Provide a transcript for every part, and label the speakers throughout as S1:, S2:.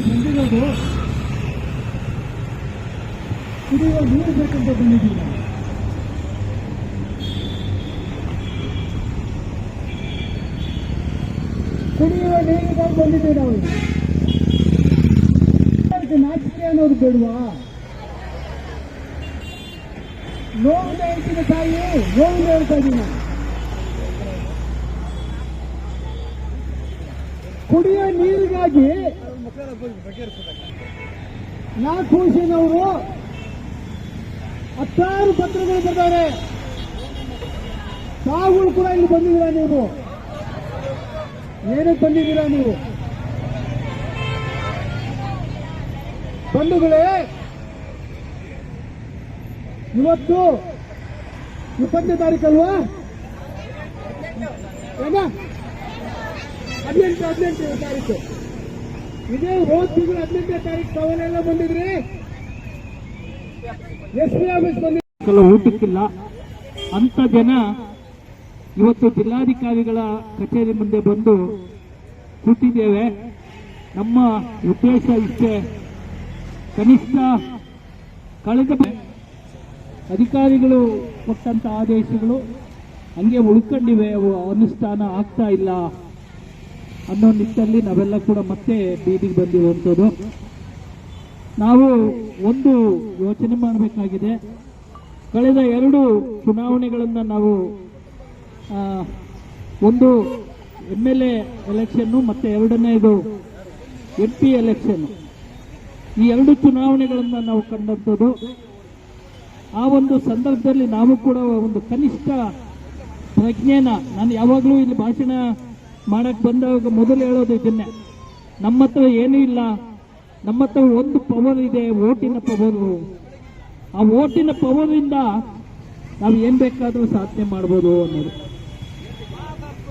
S1: ಜನರಿಗೂ ಕುಡಿಯುವ ನೀರು ಬೇಕಂತ ಬಂದಿದ್ದೀವಿ ಕುಡಿಯುವ ನೀರಿಗಾಗಿ ಬಂದಿದ್ದೇವೆ ನಾವು ನಾಚಿಕೆ ಅನ್ನೋದು ಬೇಡವಾ ನೋವು ಹೇಳ್ತೀನಿ ತಾಯಿ ನೋವು ಹೇಳ್ತಾ ಇದ್ದೀನಿ ಕುಡಿಯೋ ನೀರಿಗಾಗಿ ವರ್ಷನವರು ಹತ್ತಾರು ಪತ್ರಗಳು ಬರ್ತಾರೆ ಸಾವುಗಳು ಕೂಡ ಇಲ್ಲಿ ಬಂದಿದ್ದೀರಾ ನೀವು? ಏನಕ್ಕೆ ಬಂದಿದ್ದೀರಾ ನೀವು? ಬಂಧುಗಳೇ, ಇವತ್ತು ಇಪ್ಪತ್ತನೇ ತಾರೀಕಲ್ವಾ? ಹದಿನೆಂಟು ಹದಿನೆಂಟನೇ ತಾರೀಕು. ಇದೇ ಹೋದ ತಿಂಗಳು ಹದಿನೆಂಟನೇ ತಾರೀಕು ಬಂದಿದ್ರಿ ಎಸ್ ಪಿ ಆಫೀಸ್ ಬಂದಿದ್ರಿ
S2: ಊಟಕ್ಕಿಲ್ಲ. ಅಂತ ಜನ ಇವತ್ತು ಜಿಲ್ಲಾಧಿಕಾರಿಗಳ ಕಚೇರಿ ಮುಂದೆ ಬಂದು ಕೂತಿದ್ದೇವೆ. ನಮ್ಮ ಉದ್ದೇಶ ಇಷ್ಟೇ. ಕನಿಷ್ಠ ಕಳೆದ ಅಧಿಕಾರಿಗಳು ಕೊಟ್ಟಂತ ಆದೇಶಗಳು ಹಂಗೆ ಉಳ್ಕೊಂಡಿವೆ ಅನುಷ್ಠಾನ ಆಗ್ತಾ ಇಲ್ಲ. ಅನ್ನೋ ನಿಟ್ಟಲ್ಲಿ ನಾವೆಲ್ಲ ಕೂಡ ಮತ್ತೆ ಬೀದಿಗೆ ಬಂದಿರುವಂಥದ್ದು. ನಾವು ಒಂದು ಯೋಚನೆ ಮಾಡಬೇಕಾಗಿದೆ. ಕಳೆದ ಎರಡು ಚುನಾವಣೆಗಳನ್ನು ನಾವು ಒಂದು ಎಂ ಎಲ್ ಎ ಎಲೆಕ್ಷನ್ನು ಮತ್ತು ಎರಡನೇದು ಎಂ ಪಿ ಎಲೆಕ್ಷನ್ ಈ ಎರಡು ಚುನಾವಣೆಗಳನ್ನು ನಾವು ಕಂಡಂಥದ್ದು. ಆ ಒಂದು ಸಂದರ್ಭದಲ್ಲಿ ನಾವು ಕೂಡ ಒಂದು ಕನಿಷ್ಠ ಪ್ರಜ್ಞೆನ, ನಾನು ಯಾವಾಗಲೂ ಇಲ್ಲಿ ಭಾಷಣ ಮಾಡಕ್ ಬಂದಾಗ ಮೊದಲು ಹೇಳೋದು ಇದನ್ನೇ. ನಮ್ಮ ಹತ್ರ ಏನೂ ಇಲ್ಲ. ನಮ್ಮ ಹತ್ರ ಒಂದು ಪವರ್ ಇದೆ, ಓಟಿನ ಪವರು ಆ ಓಟಿನ ಪವರಿಂದ ನಾವು ಏನ್ ಬೇಕಾದರೂ ಸಾಧನೆ ಮಾಡ್ಬೋದು ಅನ್ನೋದು.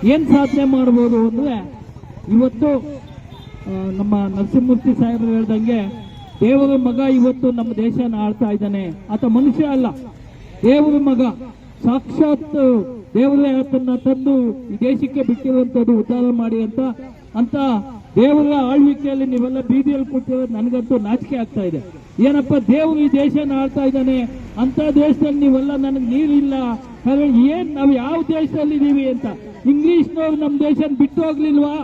S2: ಏನ್ ಸಾಧನೆ ಮಾಡ್ಬೋದು ಅಂದ್ರೆ, ಇವತ್ತು ನಮ್ಮ ನರಸಿಂಹಮೂರ್ತಿ ಸಾಹೇಬರು ಹೇಳ್ದಂಗೆ, ದೇವರ ಮಗ ಇವತ್ತು ನಮ್ಮ ದೇಶನ ಆಳ್ತಾ ಇದ್ದಾನೆ. ಆತ ಮನುಷ್ಯ ಅಲ್ಲ. ದೇವರ ಮಗ. ಸಾಕ್ಷಾತ್ ದೇವರೇ ಆತನ್ನ ತಂದು ಈ ದೇಶಕ್ಕೆ ಬಿಟ್ಟಿರುವಂತದ್ದು ಉದ್ಧಾರ ಮಾಡಿ ಅಂತ ಅಂತ ದೇವರ ಆಳ್ವಿಕೆಯಲ್ಲಿ ನೀವೆಲ್ಲ ಬೀದಿಯಲ್ಲಿ ಕೂತಿರೋದು ನನಗಂತೂ ನಾಚಿಕೆ ಆಗ್ತಾ ಇದೆ. ಏನಪ್ಪ ದೇವರು ಈ ದೇಶನ ಆಳ್ತಾ ಇದ್ದಾನೆ? ಅಂತ ದೇಶದಲ್ಲಿ ನೀವೆಲ್ಲ ನನಗೆ ನೀರಿಲ್ಲ. ಏನ್ ನಾವು ಯಾವ ದೇಶದಲ್ಲಿ ಇದೀವಿ ಅಂತ? ಇಂಗ್ಲಿಷ್ನವ್ರು ನಮ್ಮ ದೇಶನ ಬಿಟ್ಟು ಹೋಗ್ಲಿಲ್ವಾ?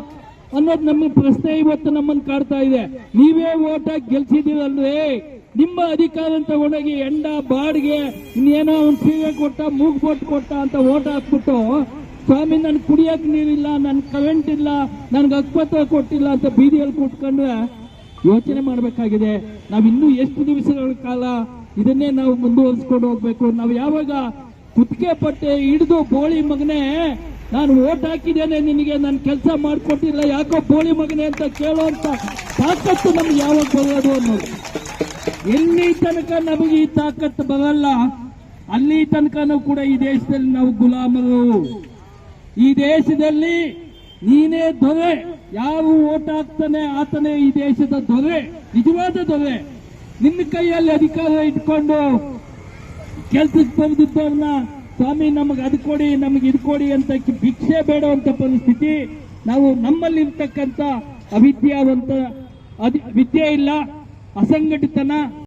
S2: ಅನ್ನೋದು ನಮ್ಮ ಪ್ರಶ್ನೆ ಇವತ್ತು ನಮ್ಮನ್ನು ಕಾಡ್ತಾ ಇದೆ. ನೀವೇ ಓಟಾಗಿ ಗೆಲ್ಸಿದೀರಲ್ವೇ ನಿಮ್ಮ ಅಧಿಕಾರ ತಗೊಂಡೋಗಿ ಎಂಡ ಬಾಡಿಗೆ ಇನ್ನೇನೋ ಒಂದು ಸೀರೆ ಕೊಟ್ಟ, ಮೂಗ್ ಬೋಟ್ ಕೊಟ್ಟ ಅಂತ ಓಟ್ ಹಾಕ್ಬಿಟ್ಟು, ಸ್ವಾಮಿ, ನನ್ ಕುಡಿಯಕ್ ನೀರಿಲ್ಲ, ನನ್ ಕರೆಂಟ್ ಇಲ್ಲ, ನನ್ಗೆ ಅಕ್ಪತ್ರ ಕೊಟ್ಟಿಲ್ಲ ಅಂತ ಬೀದಿಯಲ್ಲಿ ಕೂತ್ಕೊಂಡ್ರೆ ಯೋಚನೆ ಮಾಡಬೇಕಾಗಿದೆ. ನಾವು ಇನ್ನೂ ಎಷ್ಟು ದಿವಸಗಳ ಕಾಲ ಇದನ್ನೇ ನಾವು ಮುಂದುವರಿಸ್ಕೊಂಡು ಹೋಗ್ಬೇಕು. ನಾವು ಯಾವಾಗ ಕುತ್ತಿಗೆ ಪಟ್ಟೆ ಹಿಡಿದು ಬೋಳಿ ಮಗನೇ, ನಾನು ಓಟ್ ಹಾಕಿದ್ದೇನೆ ನಿನಗೆ, ನಾನು ಕೆಲಸ ಮಾಡಿಕೊಟ್ಟಿಲ್ಲ, ಯಾಕೋ ಬೋಳಿ ಮಗನೇ ಅಂತ ಕೇಳುವಂತ ಸಾಕಷ್ಟು ನಮ್ಗೆ ಯಾವಾಗ ಬರೋದು ಅನ್ನೋದು. ಎಲ್ಲಿ ತನಕ ನಮಗೆ ಈ ತಾಕತ್ತು ಬರಲ್ಲ. ಅಲ್ಲಿ ತನಕನೂ ಕೂಡ ಈ ದೇಶದಲ್ಲಿ ನಾವು ಗುಲಾಮರು. ಈ ದೇಶದಲ್ಲಿ ನೀನೇ ದೊರೆ. ಯಾರು ಓಟ್ ಹಾಕ್ತಾನೆ ಆತನೇ ಈ ದೇಶದ ದೊರೆ. ನಿಜವಾದ ದೊರೆ. ನಿನ್ನ ಕೈಯಲ್ಲಿ ಅಧಿಕಾರ ಇಟ್ಕೊಂಡು ಕೆಲ್ಸಕ್ಕೆ ಬಂದಿದ್ದವ್ರನ್ನ ಸ್ವಾಮಿ, ನಮಗೆ ಅದು ಕೊಡಿ, ನಮಗೆ ಇದು ಕೊಡಿ ಅಂತ ಭಿಕ್ಷೆ ಭಿಕ್ಷೆ ಅಂತ ಪರಿಸ್ಥಿತಿ ನಾವು ನಮ್ಮಲ್ಲಿರ್ತಕ್ಕಂಥ ಅವಿದ್ಯಾವಂತ ವಿದ್ಯೆ ಇಲ್ಲ. అసంఘటితన